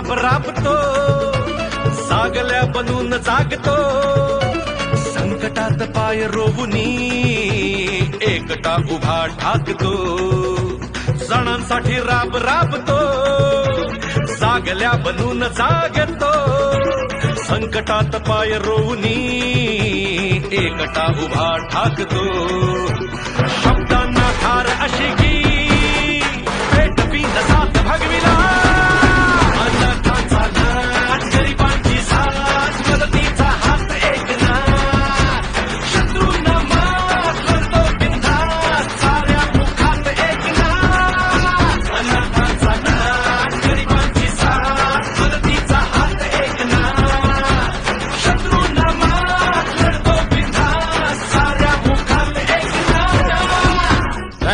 राब राबतो सागल्या बनून जागतो. संकटात पाय रोवनी एकटा उभा ठाकतो. सणांसाठी राब राबतो सागल्या बनून जागतो. संकटात पाय रोवनी एकटा उभा ठाकतो. शब्दांना ठार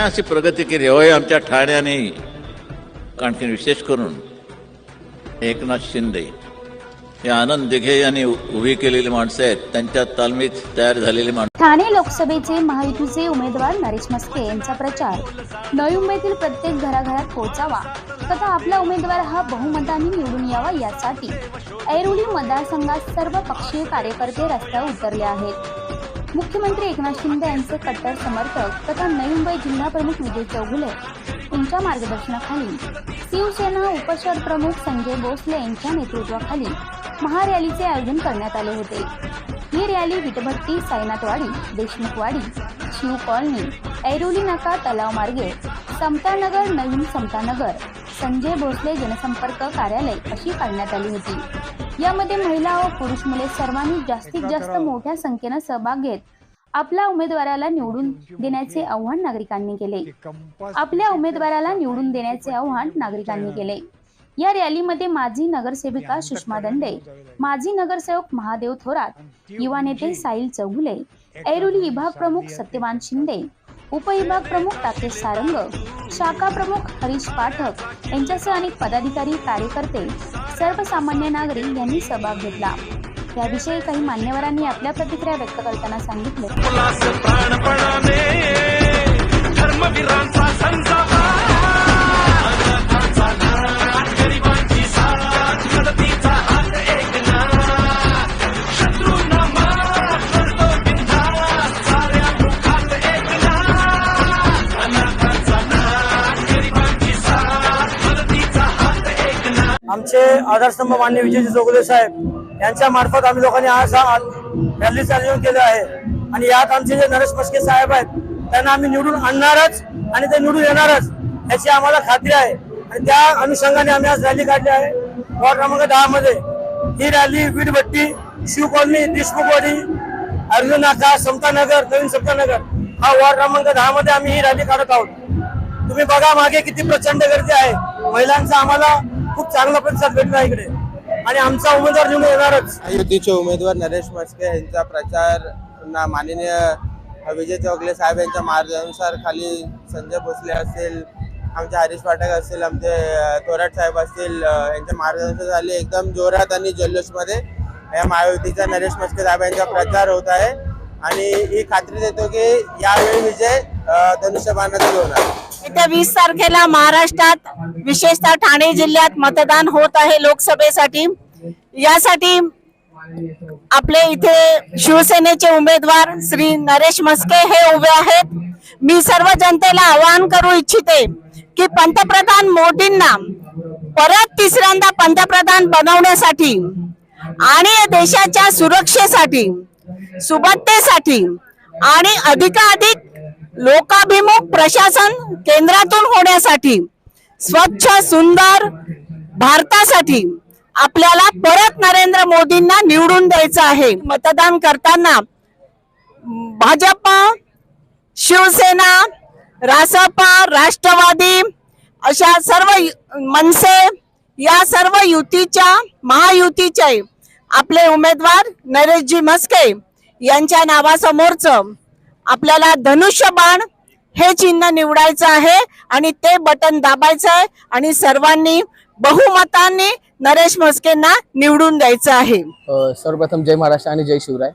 अशी प्रगती केली होय आमच्या ठाण्याने. आणखी विशेष करून एकनाथ शिंदे हे आनंद दिघे यांनी उभी केलेली माणसं आहेत. त्यांच्या तालमीत तयार झालेली माणसं ठाणे लोकसभेचे महायुतीचे उमेदवार नरेश मस्के यांचा प्रचार. नवी मुंबईतील प्रत्येक घराघरात पोहोचावा. तथा आपला उमेदवार हा बहुमताने निवडून यावा यासाठी ऐरोली मतदारसंघात सर्व पक्षीय कार्यकर्ते रस्त्यावर उतरले आहेत. मुख्यमंत्री एकनाथ शिंदे यांचे कट्टर समर्थक तथा नवी मुंबई जिल्हा प्रमुख विजय चौगुले यांच्या मार्गदर्शनाखाली शिवसेना उपशहर प्रमुख संजय भोसले यांच्या नेतृत्वाखाली महारॅलीचे आयोजन करण्यात आले होते. ही रॅली विटभट्टी साईनाथवाडी देशमुखवाडी शिव कॉलनी ऐरोली नाका तलाव मार्गे समतानगर नवीन समतानगर संजय भोसले जनसंपर्क कार्यालय अशी काढण्यात आली होती. यामध्ये महिला व पुरुष मुले सर्वांनी जास्तीत जास्त मोठ्या संख्येनं सहभाग घेत आपल्या उमेदवाराला निवडून देण्याचे आव्हान नागरिकांनी केले. आपल्या उमेदवाराला निवडून देण्याचे आव्हान नागरिकांनी केले. या रॅलीमध्ये माजी नगरसेविका सुषमा दंडे माजी नगरसेवक महादेव थोरात युवा नेते साहिल चौगुले ऐरोली विभाग प्रमुख सत्यवान शिंदे उपविभाग प्रमुख राकेश सारंग शाखा प्रमुख हरीश पाठक यांच्यासह अनेक पदाधिकारी कार्यकर्ते सर्वसामान्य नागरिक यांनी सहभाग घेतला. याविषयी काही मान्यवरांनी आपल्या प्रतिक्रिया व्यक्त करताना सांगितले. आमचे आधारस्तंभ मान्य विजयजी चौगुले साहेब यांच्या मार्फत आम्ही लोकांनी आज हा रॅलीचं आयोजन केलं आहे. आणि यात आमचे जे नरेश मस्के साहेब आहेत त्यांना आम्ही निवडून आणणारच आणि ते निवडून येणारच याची आम्हाला खात्री आहे. आणि त्या अनुषंगाने आम्ही आज रॅली काढली आहे. वॉर्ड क्रमांक दहा मध्ये ही रॅली वीटभट्टी शिव कॉलनी देशमुखवाडी अर्जुन नाका समतानगर नवीन समतानगर हा वॉर्ड क्रमांक दहा मध्ये आम्ही ही रॅली काढत आहोत. तुम्ही बघा मागे किती प्रचंड गर्दी आहे. महिलांचा आम्हाला खूप चांगला प्रतिसाद भेटला इकडे. आणि आमचा उमेदवार निवडून येणारच. युतीचे उमेदवार नरेश मस्के यांचा प्रचार ना माननीय विजय चौगले साहेब यांच्या मार्गानुसार खाली संजय भोसले असतील आमचे हरीश पाठक असतील आमचे थोराट साहेब असतील यांच्या मार्गदर्शन झाले. एकदम जोरात आणि जल्लोषमध्ये या महायुतीचा नरेश मस्के साहेब यांचा प्रचार होत आहे. आणि ही खात्री देतो की यावेळी विजय धनुष्यबाणाचा होणार. येत्या वीस तारखेला महाराष्ट्रात विशेषतः ठाणे जिल्ह्यात मतदान होत आहे लोकसभेसाठी. यासाठी आपले इथे शिवसेनेचे उमेदवार श्री नरेश मस्के हे उभे आहेत. मी सर्व जनतेला आवाहन करू इच्छिते की पंतप्रधान मोदींना परत तिसऱ्यांदा पंतप्रधान बनवण्यासाठी आणि या देशाच्या सुरक्षेसाठी सुबत्तेसाठी आणि अधिकाधिक लोकाभिमुख प्रशासन केंद्रातून होण्यासाठी स्वच्छ सुंदर भारतासाठी आपल्याला परत नरेंद्र मोदींना निवडून द्यायचं आहे. मतदान करताना भाजप शिवसेना रासपा राष्ट्रवादी अशा सर्व मनसे या सर्व युतीच्या महायुतीचे आपले उमेदवार नरेशजी मस्के यांच्या नावासमोरचं आपल्याला धनुष्यबाण हे चिन्ह निवडायचं आहे आणि ते बटन दाबायचं आहे आणि सर्वांनी बहुमतांनी नरेश मस्केंना निवडून द्यायचं आहे. सर्वप्रथम जय महाराष्ट्र आणि जय शिवराय.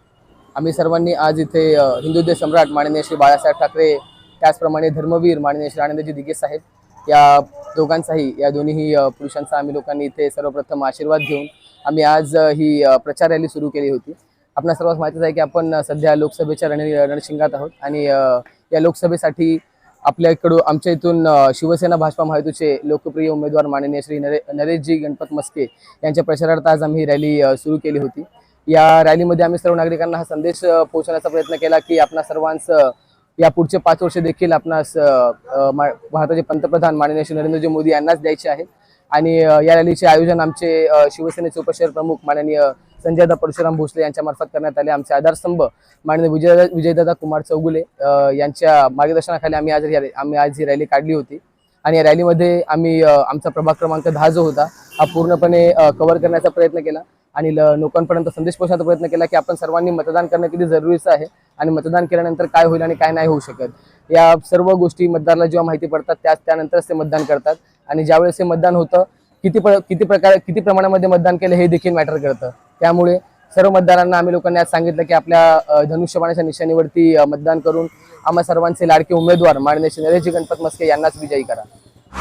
आम्ही सर्वांनी आज इथे हिंदुदेव सम्राट माननीय श्री बाळासाहेब ठाकरे त्याचप्रमाणे धर्मवीर माननीय श्री आनंदजी दिगे साहेब या दोघांचाही या दोन्ही पुरुषांचा आम्ही लोकांनी इथे सर्वप्रथम आशीर्वाद घेऊन आम्ही आज ही प्रचार रॅली सुरू केली होती. आपल्या सर्वांस माहितीच आहे की आपण सध्या लोकसभेच्या रण रणशिंगात आहोत आणि या लोकसभेसाठी आपल्याकडून आमच्या इथून शिवसेना भाजपा महायुतीचे लोकप्रिय उमेदवार माननीय श्री नरे नरेशजी गणपत मस्के यांच्या प्रचारार्थ आज आम्ही रॅली सुरू केली होती. या रॅलीमध्ये आम्ही सर्व नागरिकांना हा संदेश पोहोचवण्याचा प्रयत्न केला की आपणा सर्वांचं या पुढचे पाच वर्ष देखील आपणास भारताचे पंतप्रधान माननीय श्री नरेंद्रजी मोदी यांनाच द्यायचे आहेत. आणि या रॅलीचे आयोजन आमचे शिवसेनेचे उपशहर प्रमुख माननीय संजयदा परशुराम भोसले यांच्या मार्फत करण्यात आले. आमचे आधारस्तंभ माननीय विजय विजयदादा कुमार चौगुले यांच्या मार्गदर्शनाखाली आम्ही आज आम्ही आज ही रॅली काढली होती. आणि या रॅलीमध्ये आम्ही आमचा प्रभाग क्रमांक दहा जो होता हा पूर्णपणे कव्हर करण्याचा प्रयत्न केला. आणि लोकांपर्यंत संदेश पोहोचण्याचा प्रयत्न केला की आपण सर्वांनी मतदान करणं किती जरुरीचं आहे आणि मतदान केल्यानंतर काय होईल आणि काय नाही होऊ शकत. या सर्व गोष्टी मतदाराला जेव्हा माहिती पडतात त्या त्यानंतरच ते मतदान करतात. आणि ज्यावेळेस हे मतदान होतं किती प्र किती प्रकार किती प्रमाणामध्ये मतदान केलं हे देखील मॅटर करतं. त्यामुळे सर्व मतदारांना आम्ही लोकांनी आज सांगितलं की आपल्या धनुष्यबाणाच्या निशाणीवरती मतदान करून आम्हा सर्वांचे लाडके उमेदवार माननीय श्री नरेशजी गणपत मस्के यांनाच विजयी करा.